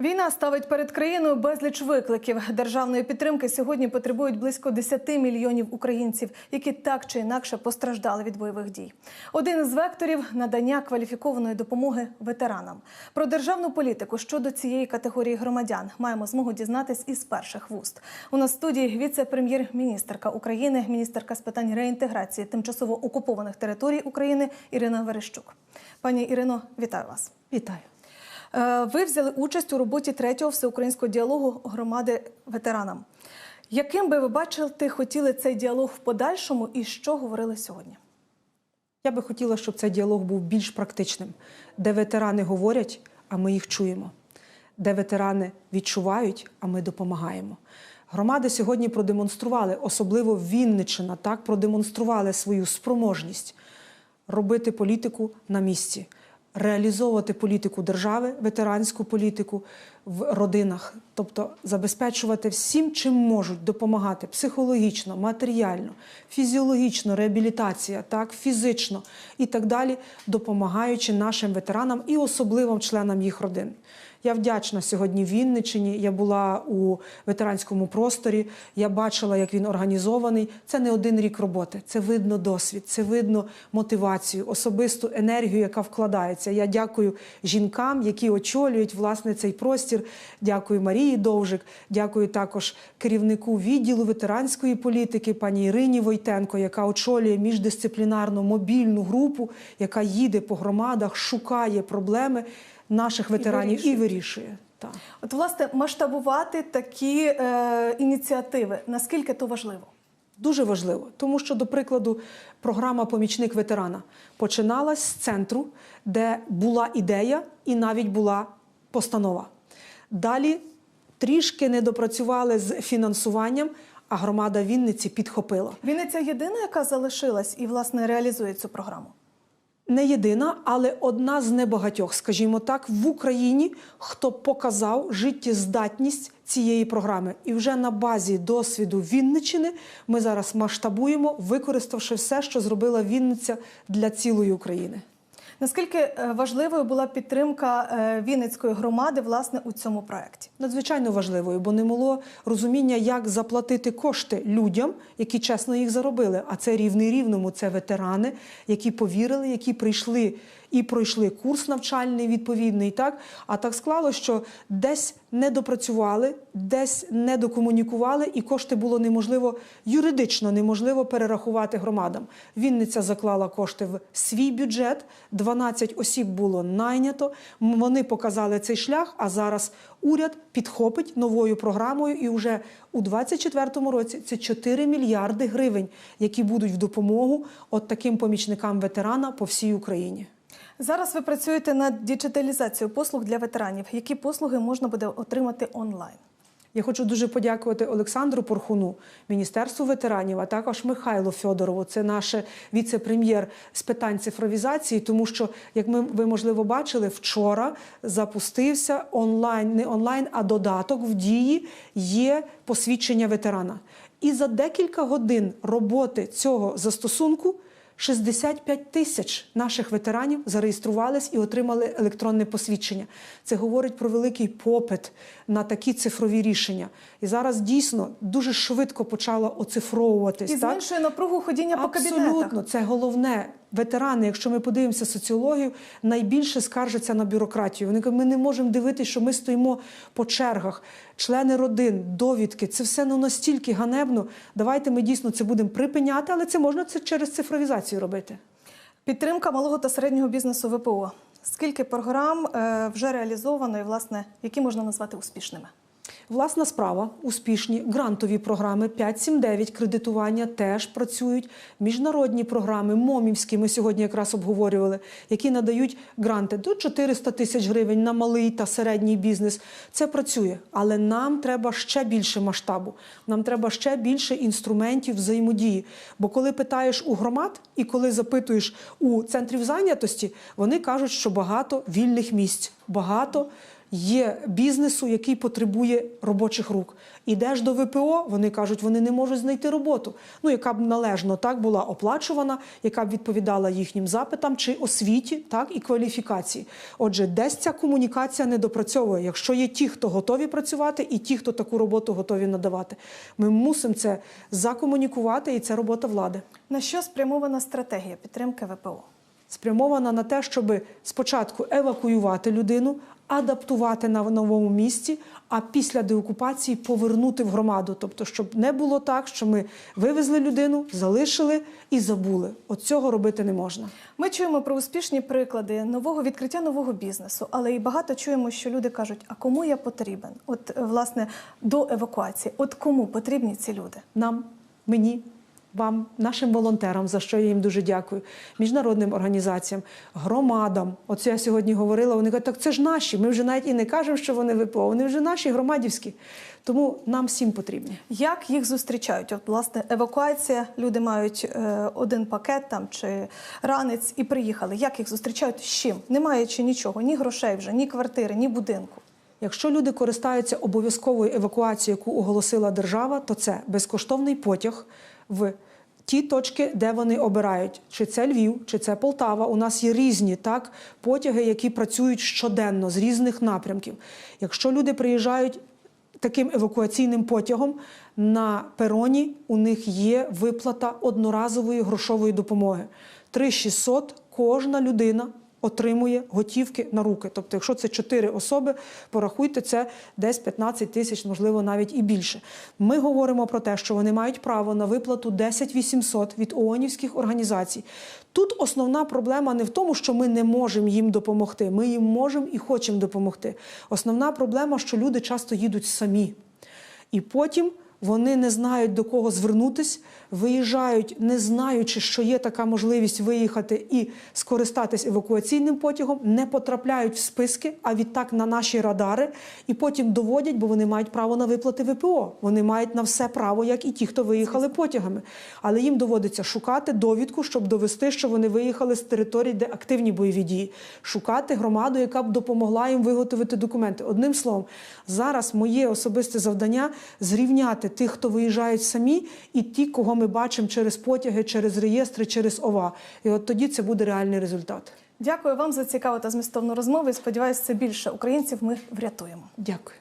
Війна ставить перед країною безліч викликів. Державної підтримки сьогодні потребують близько 10 мільйонів українців, які так чи інакше постраждали від бойових дій. Один із векторів надання кваліфікованої допомоги ветеранам. Про державну політику щодо цієї категорії громадян маємо змогу дізнатись із перших вуст. У нас в студії віце-прем'єр-міністерка України, міністерка з питань реінтеграції тимчасово окупованих територій України Ірина Верещук. Пані Ірино, вітаю вас. Вітаю. Е, Ви взяли участь у роботі третього всеукраїнського діалогу громади ветеранам. Яким би ви бачили, хотіли цей діалог в подальшому і що говорили сьогодні? Я би хотіла, щоб цей діалог був більш практичним, де ветерани говорять, а ми їх чуємо, де ветерани відчувають, а ми допомагаємо. Громади сьогодні продемонстрували, особливо Вінниччина, так продемонстрували свою спроможність робити політику на місці, реалізовувати політику держави, ветеранську політику в родинах, тобто забезпечувати всім, чим можуть допомагати психологічно, матеріально, фізіологічно, реабілітація, так, фізично і так далі, допомагаючи нашим ветеранам і особливим членам їх родин. Я вдячна сьогодні Вінничині. Я була у ветеранському просторі. Я бачила, як він організований. Це не один рік роботи. Це видно досвід, це видно мотивацію, особисту енергію, яка вкладається. Я дякую жінкам, які очолюють власне цей простір. Дякую Марії Довжик. Дякую також керівнику відділу ветеранської політики, пані Ірині Войтенко, яка очолює міждисциплінарну мобільну групу, яка їде по громадах, шукає проблеми наших ветеранів і вирішує. вирішує. Так. От, власне, масштабувати такі е, ініціативи, наскільки то важливо? Дуже важливо, тому що, до прикладу, програма Помічник ветерана починалась з центру, де була ідея і навіть була постанова. Далі трішки не допрацювали з фінансуванням, а громада Вінниці підхопила. Вінниця єдина, яка залишилась і власне реалізує цю програму. Не єдина, але одна з небагатьох, скажімо так, в Україні, хто показав життєздатність цієї програми. І вже на базі досвіду Вінничини ми зараз масштабуємо, використавши все, що зробила Вінниця для цілої України. Наскільки е, важливою була підтримка е, Вінницької громади власне у цьому проєкті? Надзвичайно важливою, бо не було розуміння, як заплатити кошти людям, які чесно їх заробили. А це рівний рівному. Це ветерани, які повірили, які прийшли і пройшли курс навчальний відповідний. Так а так склало, що десь не допрацювали, десь не докомунікували, і кошти було неможливо юридично неможливо перерахувати громадам. Вінниця заклала кошти в свій бюджет. 12 осіб було найнято. Вони показали цей шлях. А зараз уряд підхопить новою програмою, і вже у 2024 році це 4 мільярди гривень, які будуть в допомогу от таким помічникам ветерана по всій Україні. Зараз ви працюєте над діджиталізацією послуг для ветеранів. Які послуги можна буде отримати онлайн? Я хочу дуже подякувати Олександру Порхуну, Міністерству ветеранів, а також Михайлу Фьодорову. Це наш віце-прем'єр з питань цифровізації, тому що, як ми ви можливо бачили, вчора запустився онлайн, не онлайн, а додаток в дії є посвідчення ветерана. І за декілька годин роботи цього застосунку. 65 тисяч наших ветеранів зареєструвались і отримали електронне посвідчення. Це говорить про великий попит на такі цифрові рішення. І зараз дійсно дуже швидко почало оцифровуватись. І зменшує напругу ходіння по кабінетах. Абсолютно, це головне. Ветерани, якщо ми подивимося соціологію, найбільше скаржаться на бюрократію. Вони кажуть, ми не можемо дивитися, що ми стоїмо по чергах, члени родин, довідки. Це все ну, настільки ганебно. Давайте ми дійсно це будемо припиняти, але це можна це через цифровізацію робити. Підтримка малого та середнього бізнесу ВПО. Скільки програм е, вже реалізовано і, власне, які можна назвати успішними? Власна справа, успішні грантові програми 5.7.9 кредитування теж працюють. Міжнародні програми, момівські, ми сьогодні якраз обговорювали, які надають гранти до 400 тисяч гривень на малий та середній бізнес. Це працює, але нам треба ще більше масштабу. Нам треба ще більше інструментів взаємодії. Бо коли питаєш у громад і коли запитуєш у центрів зайнятості, вони кажуть, що багато вільних місць, багато є бізнесу, який потребує робочих рук. Ідеш до ВПО, вони кажуть, вони не можуть знайти роботу. Ну, яка б належно так була оплачувана, яка б відповідала їхнім запитам чи освіті, так і кваліфікації. Отже, десь ця комунікація не допрацьовує. Якщо є ті, хто готові працювати, і ті, хто таку роботу готові надавати, ми мусимо це закомунікувати, і це робота влади. На що спрямована стратегія підтримки ВПО? Спрямована на те, щоб спочатку евакуювати людину, адаптувати на новому місці, а після деокупації повернути в громаду. Тобто, щоб не було так, що ми вивезли людину, залишили і забули. От цього робити не можна. Ми чуємо про успішні приклади нового відкриття нового бізнесу, але і багато чуємо, що люди кажуть: а кому я потрібен? От власне до евакуації, от кому потрібні ці люди? Нам, мені. Вам, нашим волонтерам, за що я їм дуже дякую, міжнародним організаціям, громадам. Оце я сьогодні говорила. Вони кажуть, так це ж наші. Ми вже навіть і не кажемо, що вони ВПО, вони вже наші громадівські. Тому нам всім потрібні. Як їх зустрічають? От, власне, евакуація, люди мають е, один пакет там чи ранець і приїхали. Як їх зустрічають? З чим? Немає чи нічого, ні грошей вже, ні квартири, ні будинку. Якщо люди користаються обов'язковою евакуацією, яку оголосила держава, то це безкоштовний потяг в ті точки, де вони обирають. Чи це Львів, чи це Полтава. У нас є різні так потяги, які працюють щоденно з різних напрямків. Якщо люди приїжджають таким евакуаційним потягом, на пероні у них є виплата одноразової грошової допомоги. 3600 кожна людина отримує готівки на руки. Тобто, якщо це 4 особи, порахуйте це десь 15 тисяч, можливо, навіть і більше. Ми говоримо про те, що вони мають право на виплату 10 800 від ООНівських організацій. Тут основна проблема не в тому, що ми не можемо їм допомогти. Ми їм можемо і хочемо допомогти. Основна проблема, що люди часто їдуть самі. І потім вони не знають до кого звернутись, виїжджають, не знаючи, що є така можливість виїхати і скористатись евакуаційним потягом, не потрапляють в списки, а відтак на наші радари, і потім доводять, бо вони мають право на виплати ВПО. Вони мають на все право, як і ті, хто виїхали потягами. Але їм доводиться шукати довідку, щоб довести, що вони виїхали з територій, де активні бойові дії, шукати громаду, яка б допомогла їм виготовити документи. Одним словом, зараз моє особисте завдання зрівняти тих, хто виїжджають самі, і ті, кого ми бачимо через потяги, через реєстри, через ОВА. І от тоді це буде реальний результат. Дякую вам за цікаву та змістовну розмову. і Сподіваюся, це більше українців ми врятуємо. Дякую.